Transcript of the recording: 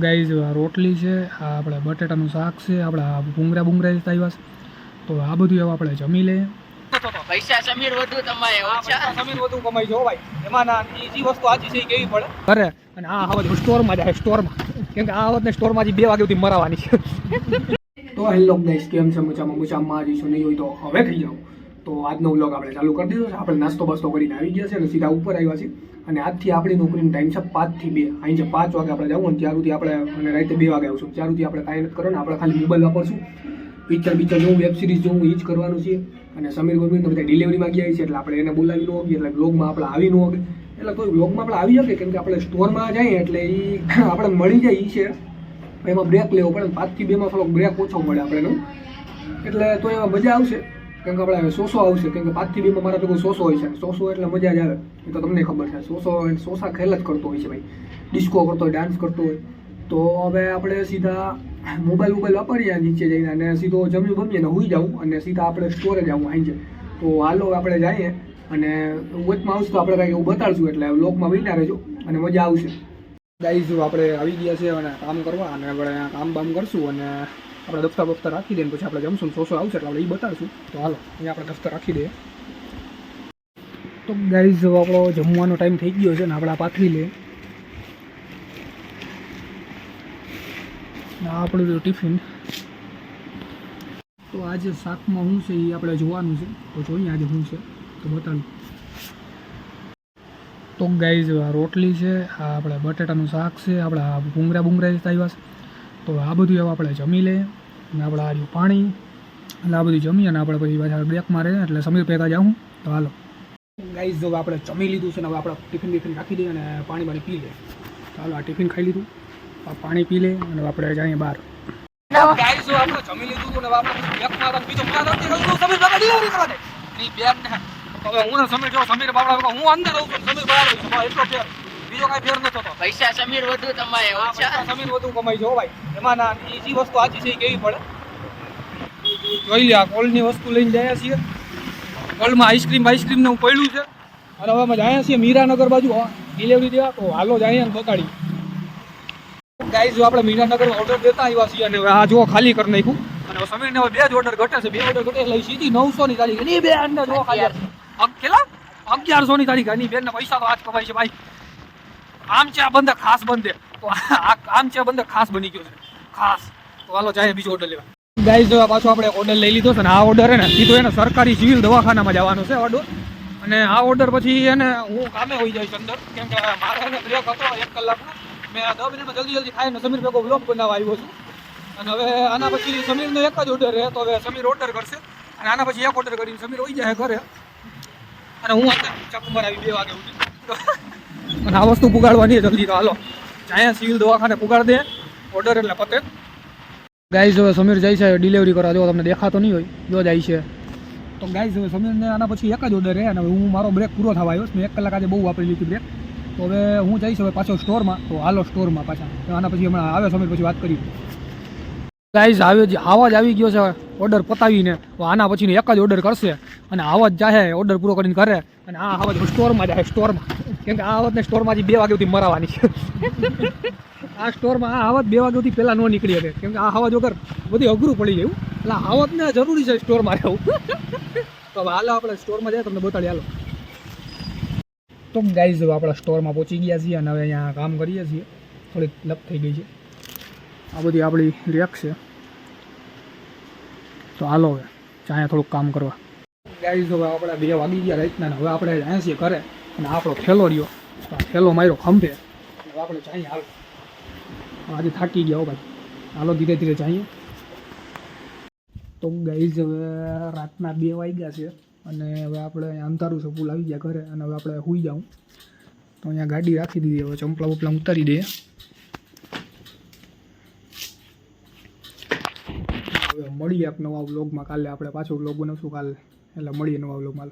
Guys રોટલી છે આ આપણે બટેટાનું શાક છે આપણે ભૂંગરા ભૂંગરા આવ્યા છે. તો આ બધું એવું આપણે જમી લઈએ. પૈસા સમીર વધુ તમારે સમીર વધુ કમાઈ જો ભાઈ. એમાં ના ઈ વસ્તુ આજી છે કેવી પડે? કરે અને આ હવે સ્ટોરમાં જાય સ્ટોરમાં. કેમ કે આ વખતે સ્ટોરમાં બે વાગે સુધી મરાવાની છે. તો હેલો ગાઈસ કેમ છે? મજામાં મજામાં. આજી છું નહીં હોય તો હવે થઈ જાઉં તો આજનો વ્લોગ આપણે ચાલુ કરી દીધો છે. આપણે નાસ્તો બાસ્તો કરીને આવી ગયા છે અને સીધા ઉપર આવ્યા છે અને આજથી આપણી નોકરીનો ટાઈમ છે પાંચથી બે. અહીં છે પાંચ વાગે આપણે જવું અને ત્યાર સુધી આપણે, અને રાતે બે વાગે આવશું. ત્યાર સુધી આપણે કાંઈ નથી કરવાનું, આપણે ખાલી મોબાઈલ વાપરશું. પિક્ચર પિક્ચર જોવું વેબ સિરીઝ જોવું, એ જ કરવાનું છે. અને સમીર ગોરમીને બધા ડિલિવરીમાં ગયા છે, એટલે આપણે એને બોલાવી ન હોગીએ એટલે બ્લોગમાં આપણે આવી ન હોગે એટલે કોઈ બ્લોગમાં આપણે આવી શકે કેમ કે આપણે સ્ટોરમાં જઈએ એટલે એ આપણે મળી જાય એ છે. એમાં બ્રેક લેવો પડે પાંચથી બેમાં થોડોક બ્રેક ઓછો મળે આપણે એટલે તો એમાં મજા આવશે. કેમ કે આપણે સોસો આવશે, કેમ કે પાંચથી બેમાં મારા ભેગું સોસો હોય છે. સોસો એટલે મજા જ આવે, એ તો તમને ખબર છે. સોસો સોસા ખેલ જ કરતો હોય છે ભાઈ. ડિસ્કો કરતો હોય, ડાન્સ કરતો હોય. તો હવે આપણે સીધા મોબાઈલ મોબાઈલ વાપરીએ નીચે જઈને અને સીધો જમી બમીએ ને હુઈ જાઉં અને સીધા આપણે સ્ટોરે અહીં છે તો હાલો આપણે જઈએ અને વચમાં આવશે તો આપણે કાંઈક એવું બતાડશું, એટલે લોકમાં વિના રહેજો અને મજા આવશે. ગાઈઝ આપણે આવી ગયા છે અને કામ કરવા અને આપણે કામ બામ કરશું અને આપણે દફતર બફતર રાખી દઈએ પછી આપણે જમશું સોસો આવશે એટલે આપણે એ બતાવશું તો હાલો, અહીંયા આપણે દફતર રાખી દઈએ. તો ગાઈઝ આપણો જમવાનો ટાઈમ થઈ ગયો છે ને આપણે પાથરી લે આપણું ટિફિન તો આજે શાકમાં શું છે એ આપણે જોવાનું છે. તો જોઈએ આજે શું છે. તો બતાડું. તો ગાઈઝ રોટલી છે, આ આપણે બટેટાનું શાક છે, આપણા ભૂંગરા ભૂંગરા ભૂંગરા આવ્યા છે. તો આ બધું હવે આપણે જમી લઈએ અને આપણે આ પાણી, એટલે આ બધું જમીએ અને આપણે પછી પાછા બ્રેકમાં મારે, એટલે સમીર પહેતા જાઉં તો હાલો. ગાઈઝ, જો આપણે જમી લીધું છે ને હવે આપણે ટિફિન બિફિન રાખી દઈએ અને પાણી પાણી પી લઈએ. તો હાલો, આ ટિફિન ખાઈ લીધું. પાણી પી લે અને આપણે જઈએ બહાર. જમી લીધું હતું ને હવે આપણે રહ્યો હવે હું સમીર જો સમીર બાબડા હું અંદર રહું છું સમીર બહાર રહું એટલો ફેર. બીજો કઈ ફેર નતો પૈસા સમીર વધુ તમારે ઓછા. સમીર વધુ કમાઈ જો ભાઈ. એમાં ના ઈ વસ્તુ આજી છે કેવી પડે? જોઈ લે આ કોલ્ડની વસ્તુ લઈને જાય છીએ. કોલમાં આઈસ્ક્રીમ આઈસ્ક્રીમ ને હું પડ્યું છે. અને હવે અમે જાય છીએ મીરાનગર બાજુ. ડિલિવરી દેવા તો હાલો જાય ને બગાડી. ગાઈઝ જો આપણે મીરાનગર ઓર્ડર દેતા આવ્યા છીએ અને આ જો ખાલી કરી નાખ્યું. અને સમીરને હવે બે જ ઓર્ડર ઘટે છે. બે ઓર્ડર ઘટે એટલે સીધી નવસો ની તારીખ. એની બે અંદર જો ખાલી. કેટલા? અગિયારસો ની તારીખ. એની બેન પૈસા તો આજ કમાય છે, ભાઈ. આમ છે આ બંદર, ખાસ બંધે તો આમ છે આ બંદર, ખાસ બની ગયો છે. ખાસ. તો હાલો જાય બીજો ઓર્ડર લેવા. ગાઈઝ જો પાછો આપણે ઓર્ડર લઈ લીધો છે ને, આ ઓર્ડર હે ને સીધો એને સરકારી સિવિલ દવાખાનામાં જવાનો છે ઓર્ડર અને આ ઓર્ડર પછી એને હું કામે હોઈ જઈશ અંદર. કેમ કે મારે એને બ્રેક હતો એક કલાકનો. મેં દસ મિનિટમાં જલ્દી જલ્દી ખાઈને સમીર ભેગો વ્લોગ બનાવવા આવ્યો છું. અને હવે આના પછી સમીરનો એક જ ઓર્ડર રહે તો હવે સમીર ઓર્ડર કરશે. અને આના પછી એક ઓર્ડર કરીને સમીર હોઈ જાય ઘરે. અને હું ચકમર આવી બે વાગે ઉઠી. અને આ વસ્તુ પુગાડવાની જલ્દી તો, હાલો. જ્યાં સિવિલ દવાખાને પુગાડ દે ઓર્ડર એટલે પતે. ગાઈઝ હવે સમીર જાય છે ડિલિવરી કરવા. જો તમને દેખાતો નહીં હોય, જો જાય છે. તો ગાઈઝ હવે સમીરને આના પછી એક જ ઓર્ડર રહે અને હું મારો બ્રેક પૂરો થવા આવ્યો મેં એક કલાક આજે બહુ વાપરી લીધી બ્રેક તો હવે હું જઈશ હવે પાછો સ્ટોરમાં તો હાલો સ્ટોરમાં પાછા. આના પછી હમણાં આવે સમીર પછી વાત કરી ગાઈઝ આવે જે આવાજ આવી ગયો છે ઓર્ડર પતાવીને. આના પછીનો એક જ ઓર્ડર કરશે. અને આવાજ જાહે ઓર્ડર પૂરો કરીને કરે અને આ આવાજ સ્ટોરમાં જાય સ્ટોરમાં. કેમ કે આ આવાજને સ્ટોરમાં બે વાગ્યા સુધી મરાવાની છે. આ સ્ટોરમાં આ આવાજ બે વાગ્યા સુધી પહેલાં ન નીકળી શકે. કેમ કે આ આવાજ વગર બધી અઘરું પડી ગયું એટલે આવાજને જરૂરી છે સ્ટોરમાં રહેવું. તો હવે હાલો આપણે સ્ટોરમાં જાય તમને બતાડી હાલો. તો ગાઈઝ આપણા સ્ટોરમાં પહોંચી ગયા છીએ અને હવે અહીંયા કામ કરીએ છીએ. થોડીક લપ થઈ ગઈ છે. આ બધી આપણી રેક છે. તો હાલો હવે ત્યાં થોડુંક કામ કરવા. ગાઈઝ હવે આપણે બે વાગી ગયા રાતના હવે આપણે અહીંયા ઘરે અને આપણો થેલો રહ્યો. તો થેલો માર્યો ખંભે. હવે આપણે ચાઈએ હાલ. આજે થાકી ગયા ભાઈ. હાલો ધીરે ધીરે ચાઈએ. તો ગાઈઝ હવે રાતના બે વાગ્યા છે અને હવે આપણે અહીંયા અંધારું છે, ફૂલ આવી ગયા ઘરે. અને હવે આપણે સુઈ જાઉં. તો અહીંયા ગાડી રાખી દીધી, હવે ચંપલા બપલા ઉતારી દઈએ. મળીએ એક નવા વ્લોગમાં કાલે આપણે પાછો વ્લોગ બનાવશું કાલે. એટલે મળીએ નવા વ્લોગમાં